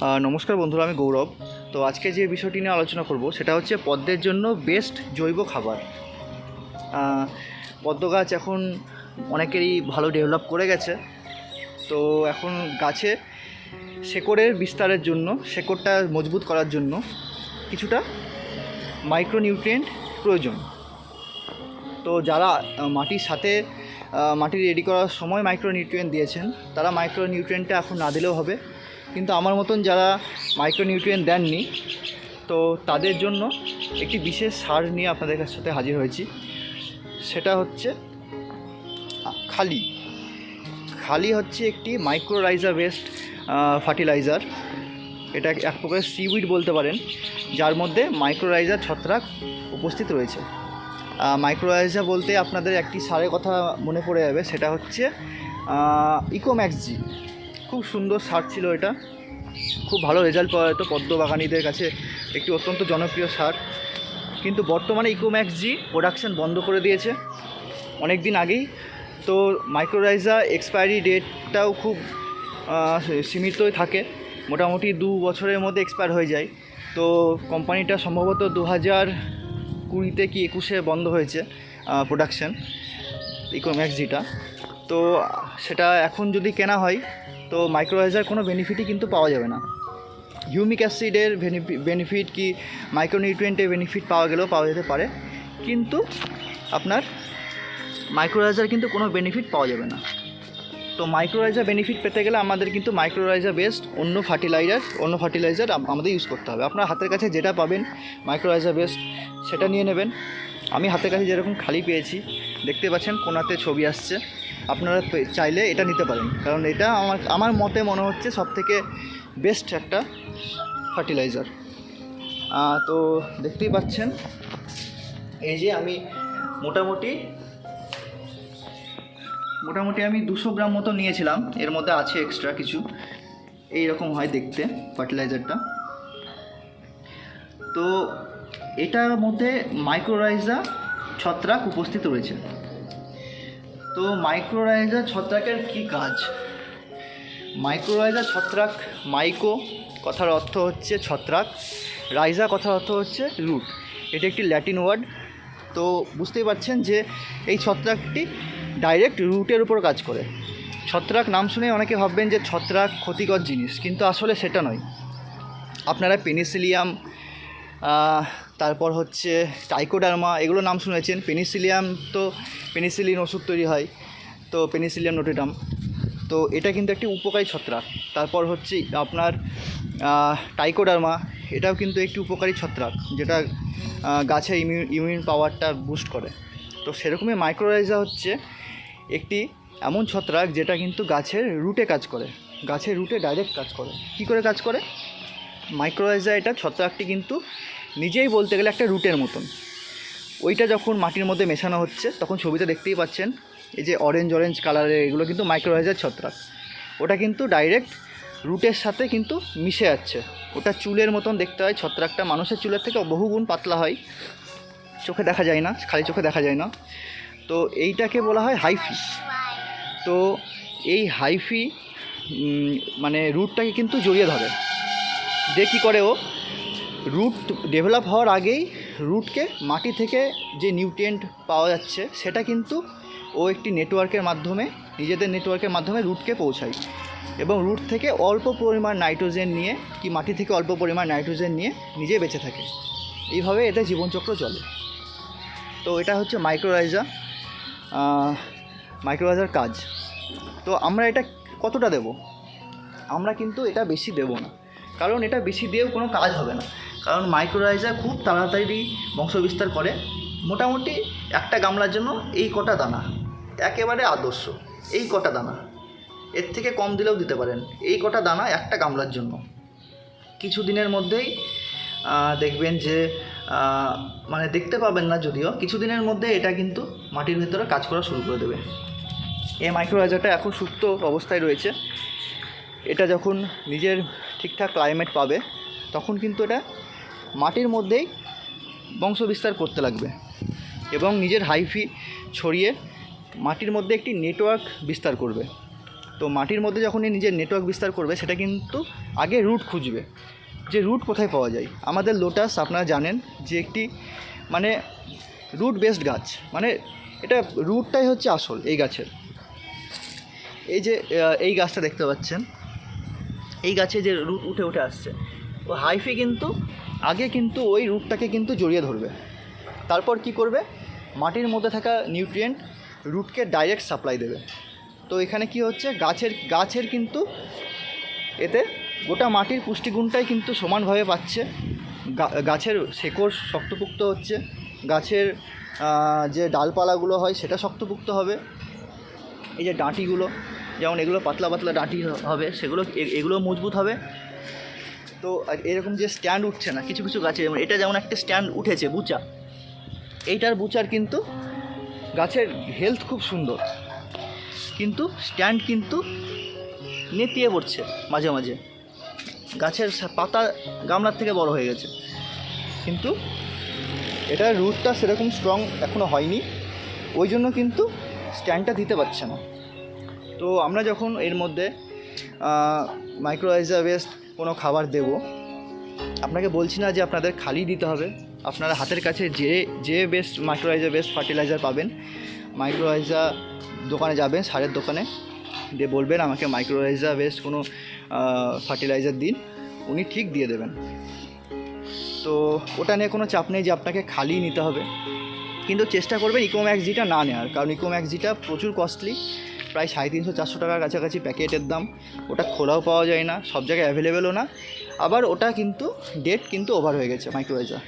নমস্কার বন্ধুরা, আমি গৌরব। তো আজকে যে বিষয়টি নিয়ে আলোচনা করব, সেটা হচ্ছে পদ্মের জন্য বেস্ট জৈব খাবার। পদ্ম গাছ এখন অনেকেরই ভালো ডেভেলপ করে গেছে। তো এখন গাছে শেকড়ের বিস্তারের জন্য, শেকড়টা মজবুত করার জন্য কিছুটা মাইক্রোনিউট্রিয়েন্ট প্রয়োজন। তো যারা মাটির সাথে মাটি রেডি করার সময় মাইক্রোনিউট্রিয়েন্ট দিয়েছেন, তারা মাইক্রোনিউট্রিয়েন্টটা এখন না দিলেও হবে। কিন্তু আমার মতন যারা মাইক্রোনিউট্রিয়েন্ট দেননি, তো তাদের জন্য একটি বিশেষ সার নিয়ে আপনাদের কাছ সাথে হাজির হয়েছি। সেটা হচ্ছে খালি। খালি হচ্ছে একটি মাইক্রোরাইজা বেসড ফার্টিলাইজার এটা এক প্রকার সিউইড বলতে পারেন, যার মধ্যে মাইক্রোরাইজার ছত্রাক উপস্থিত রয়েছে। মাইক্রোরাইজা বলতে আপনাদের একটি সারের কথা মনে পড়ে যাবে, সেটা হচ্ছে ইকোম্যাক্স জি খুব সুন্দর সার ছিল এটা। খুব ভালো রেজাল্ট পাওয়া যেত পদ্ম বাগানিদের কাছে। একটি অত্যন্ত জনপ্রিয় সার। কিন্তু বর্তমানে ইকোম্যাক্স জি প্রোডাকশান বন্ধ করে দিয়েছে। অনেক দিন আগেই। তো মাইক্রোরাইজা এক্সপায়ারি ডেটটাও খুব সীমিতই থাকে। মোটামুটি দু বছরের মধ্যে এক্সপায়ার হয়ে যায়। তো কোম্পানিটা সম্ভবত দু হাজার কুড়িতে কি একুশে বন্ধ হয়েছে প্রোডাকশান ইকোম্যাক্স জিটা তো সেটা এখন যদি কেনা হয় তো মাইক্রোরাইজার কোনো বেনিফিটই কিন্তু পাওয়া যাবে না। হিউমিক অ্যাসিডের বেনিফিট কি মাইক্রোনিউট্রিয়েন্টের বেনিফিট পাওয়া গেলেও পাওয়া যেতে পারে। কিন্তু আপনার মাইক্রোরাইজার কিন্তু কোনো বেনিফিট পাওয়া যাবে না। তো মাইক্রোরাইজার বেনিফিট পেতে গেলে আমাদের কিন্তু মাইক্রোরাইজার বেসড অন্য ফার্টিলাইজার অন্য ফার্টিলাইজার আমাদের ইউজ করতে হবে। আপনার হাতের কাছে যেটা পাবেন মাইক্রোরাইজার বেসড সেটা নিয়ে নেবেন। আমি হাতের কাছে যেরকম খালি পেয়েছি, দেখতে পাচ্ছেন কোনাতে ছবি আসছে। আপনারা চাইলে এটা নিতে পারেন। কারণ এটা আমার আমার মতে মনে হচ্ছে সবথেকে বেস্ট একটা ফার্টিলাইজার তো দেখতেই পাচ্ছেন, এই যে আমি মোটামুটি মোটামুটি আমি দুশো গ্রাম মতো নিয়েছিলাম। এর মধ্যে আছে এক্সট্রা কিছু। এই রকম হয় দেখতে ফার্টিলাইজারটা তো এটার মধ্যে মাইক্রোরাইজা ছত্রাক উপস্থিত রয়েছে। তো মাইক্রোরাইজা ছত্রাকের কি কাজ? মাইক্রোরাইজা ছত্রাক মাইকো কথার অর্থ হচ্ছে ছত্রাক। রাইজা কথার অর্থ হচ্ছে রুট এটা একটি ল্যাটিন ওয়ার্ড তো বুঝতেই পারছেন যে এই ছত্রাকটি ডাইরেক্ট রুটের উপর কাজ করে। ছত্রাক নাম শুনে অনেকে ভাববেন যে ছত্রাক ক্ষতিকর জিনিস, কিন্তু আসলে সেটা নয়। আপনারা পেনিসিলিয়াম তারপর হচ্ছে টাইকোডার্মা, এগুলো নাম শুনেছেন? পেনিসিলিয়াম তো পেনিসিলিন ওষুধ তৈরি হয়, তো পেনিসিলিয়াম নোটেটাম তো এটা কিন্তু একটি উপকারী ছত্রাক। তারপর হচ্ছে আপনার টাইকোডার্মা, এটাও কিন্তু একটি উপকারী ছত্রাক, যেটা গাছের ইমিউন ইমিউন পাওয়ারটা বুস্ট করে। তো সেরকমই মাইক্রোরাইজা হচ্ছে একটি এমন ছত্রাক যেটা কিন্তু গাছের রুটে কাজ করে। গাছের রুটে ডাইরেক্ট কাজ করে। কি করে কাজ করে? মাইক্রোরাইজা এটা ছত্রাকটি কিন্তু নিজেই বলতে গেলে একটা রুটের মতন। ওইটা যখন মাটির মধ্যে মেশানো হচ্ছে, তখন ছবিতে দেখতেই পাচ্ছেন, এই যে অরেঞ্জ অরেঞ্জ কালারের এগুলো কিন্তু মাইক্রোরাইজার ছত্রাক। ওটা কিন্তু ডাইরেক্ট রুটের সাথে কিন্তু মিশে যাচ্ছে। ওটা চুলের মতন দেখতে হয়, ছত্রাকটা মানুষের চুলের থেকে বহুগুণ পাতলা হয়। চোখে দেখা যায় না, খালি চোখে দেখা যায় না। তো এইটাকে বলা হয় হাইফি তো এই হাইফি মানে রুটটাকে কিন্তু জড়িয়ে ধরে। দিয়ে কী করে ও? রুট ডেভেলপ হওয়ার আগেই রুটকে মাটি থেকে যে নিউট্রিয়েন্ট পাওয়া যাচ্ছে, সেটা কিন্তু ও একটি নেটওয়ার্কের মাধ্যমে, নিজেদের নেটওয়ার্কের মাধ্যমে রুটকে পৌঁছায়। এবং রুট থেকে অল্প পরিমাণ নাইট্রোজেন নিয়ে, কি মাটি থেকে অল্প পরিমাণ নাইট্রোজেন নিয়ে নিজে বেঁচে থাকে। এইভাবে এটা জীবনচক্র চলে। তো এটা হচ্ছে মাইক্রোরাইজা মাইক্রোরাইজার কাজ। তো আমরা এটা কতটা দেব? আমরা কিন্তু এটা বেশি দেব না। কারণ এটা বেশি দিয়েও কোনো কাজ হবে না। কারণ মাইক্রোরাইজা খুব তাড়াতাড়ি বংশবিস্তার করে। মোটামুটি একটা গামলার জন্য এই কটা দানা, একেবারে আদর্শ, এই কটা দানা। এর থেকে কম দিলেও দিতে পারেন। এই কটা দানা একটা গামলার জন্য। কিছু দিনের মধ্যেই দেখবেন যে মানে দেখতে পাবেন না যদিও কিছু দিনের মধ্যে এটা কিন্তু মাটির ভেতরে কাজ করা শুরু করে দেবে। এই মাইক্রোরাইজারটা এখন সুপ্ত অবস্থায় রয়েছে। এটা যখন নিজের ঠিকঠাক ক্লাইমেট পাবে, তখন কিন্তু এটা মাটির মধ্যেই বংশ বিস্তার করতে লাগবে এবং নিজের হাইফি ছড়িয়ে মাটির মধ্যে একটি নেটওয়ার্ক বিস্তার করবে। তো মাটির মধ্যে যখনই নিজের নেটওয়ার্ক বিস্তার করবে, সেটা কিন্তু আগে রুট খুঁজবে, যে রুট কোথায় পাওয়া যায়। আমাদের লোটাস আপনারা জানেন যে একটি মানে রুট বেসড গাছ মানে এটা রুটটাই হচ্ছে আসল এই গাছের। এই যে এই গাছটা দেখতে পাচ্ছেন এই গাছে যে রুট উঠে উঠে আসছে। ও হাইফি কিন্তু, আগে কিন্তু ওই রুটটাকে কিন্তু জড়িয়ে ধরবে। তারপর কি করবে? মাটির মধ্যে থাকা নিউট্রিয়েন্ট রুটকে ডাইরেক্ট সাপ্লাই দেবে। তো এখানে কি হচ্ছে? গাছের গাছের কিন্তু এতে গোটা মাটির পুষ্টিগুণটাই কিন্তু সমানভাবে পাচ্ছে। গাছের শেকড় শক্তপুক্ত হচ্ছে। গাছের যে ডালপালাগুলো হয়, সেটা শক্তপুক্ত হবে। এই যে ডাঁটিগুলো যেমন এগুলো পাতলা পাতলা ডাঁটি হবে, সেগুলো এগুলো মজবুত হবে। তো এরকম যে স্ট্যান্ড উঠছে না, কিছু কিছু গাছে, যেমন এটা যেমন একটা স্ট্যান্ড উঠেছে বুচা, এইটার বুচার কিন্তু গাছের হেলথ খুব সুন্দর। কিন্তু স্ট্যান্ড কিন্তু নেতিয়ে পড়ছে মাঝে মাঝে। গাছের পাতা গামলার থেকে বড় হয়ে গেছে। কিন্তু এটার রুটটা সেরকম স্ট্রং এখনও হয়নি। ওই জন্য কিন্তু স্ট্যান্ডটা দিতে পারছে না। তো আমরা যখন এর মধ্যে মাইক্রোলাইজার বেসড কোনো খাবার দেব, আপনাকে বলছি না যে আপনাদের খালি দিতে হবে, আপনারা হাতের কাছে যে যে বেস্ট মাইক্রোলাইজার বেস্ট ফার্টিলাইজার পাবেন মাইক্রোলাইজার দোকানে যাবেন, সারের দোকানে, দিয়ে বলবেন আমাকে মাইক্রোলাইজার বেস্ট কোনো ফার্টিলাইজার দিন, উনি ঠিক দিয়ে দেবেন। তো ওটা নিয়ে কোনো চাপ নেই যে আপনাকে খালি নিতে হবে, কিন্তু চেষ্টা করবেন ইকোম্যাক্স জিটা না নেওয়ার, কারণ ইকোম্যাক্স জিটা প্রচুর কস্টলি প্রায় সাড়ে তিনশো, চারশো টাকার কাছাকাছি প্যাকেটের দাম। ওটা খোলাও পাওয়া যায় না, সব জায়গায় অ্যাভেলেবেলও না। আবার ওটা কিন্তু ডেট কিন্তু ওভার হয়ে গেছে মাইক্রোওয়েজার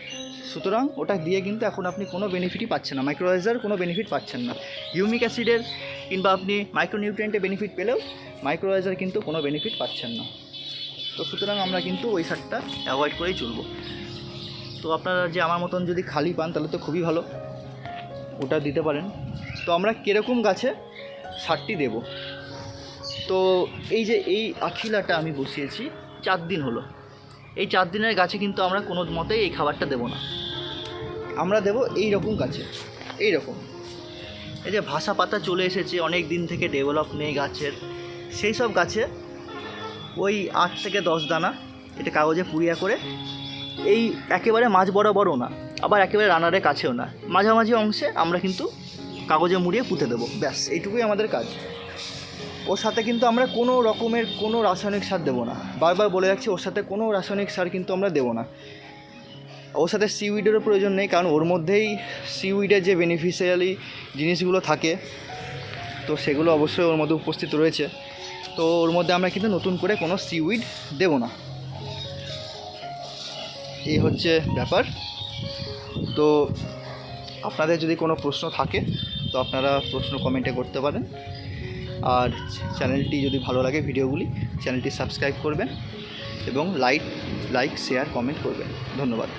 সুতরাং ওটা দিয়ে কিন্তু এখন আপনি কোনো বেনিফিটই পাচ্ছেন না মাইক্রোওয়েজার কোনো বেনিফিট পাচ্ছেন না। হিউমিক অ্যাসিডের কিংবা আপনি মাইক্রোনিউট্রিয়েন্টের বেনিফিট পেলেও মাইক্রোওয়েজার কিন্তু কোনো বেনিফিট পাচ্ছেন না। তো সুতরাং আমরা কিন্তু ওই সারটা অ্যাভয়েড করেই চলবো। তো আপনারা যে আমার মতন যদি খালি পান, তাহলে তো খুবই ভালো। ওটা দিতে পারেন। তো আমরা কীরকম গাছে সারটি দেব। তো এই যে এই আখিলাটা আমি বসিয়েছি, চার দিন হলো। এই চার দিনের গাছে কিন্তু আমরা কোনো মতেই এই খাবারটা দেবো না। আমরা দেব এই রকম গাছে, এই রকম। এই যে ভাষা পাতা চলে এসেছে, অনেক দিন থেকে ডেভেলপ নেই গাছের। সেই সব গাছে ওই আট থেকে দশ দানা, এটা কাগজে পুড়িয়া করে, এই একেবারে মাঝ বরাবরও না, আবার একেবারে রানারের কাছেও না। মাঝামাঝি অংশে আমরা কিন্তু কাগজে মুড়িয়ে পুঁতে দেবো। ব্যাস, এইটুকুই আমাদের কাজ। ওর সাথে কিন্তু আমরা কোনো রকমের কোনো রাসায়নিক সার দেবো না। বারবার বলে রাখছি ওর সাথে কোনো রাসায়নিক সার কিন্তু আমরা দেবো না। ওর সাথে সিউইডেরও প্রয়োজন নেই, কারণ ওর মধ্যেই সিউইডের যে বেনিফিশিয়ালি জিনিসগুলো থাকে, তো সেগুলো অবশ্যই ওর মধ্যে উপস্থিত রয়েছে। তো ওর মধ্যে আমরা কিন্তু নতুন করে কোনো সিউইড দেবো না। এই হচ্ছে ব্যাপার। তো আপনাদের যদি কোনো প্রশ্ন থাকে তো আপনারা প্রশ্ন কমেন্টে করতে পারেন। আর চ্যানেলটি যদি ভালো লাগে ভিডিওগুলি, চ্যানেলটি সাবস্ক্রাইব করবেন এবং লাইক লাইক শেয়ার কমেন্ট করবেন। ধন্যবাদ।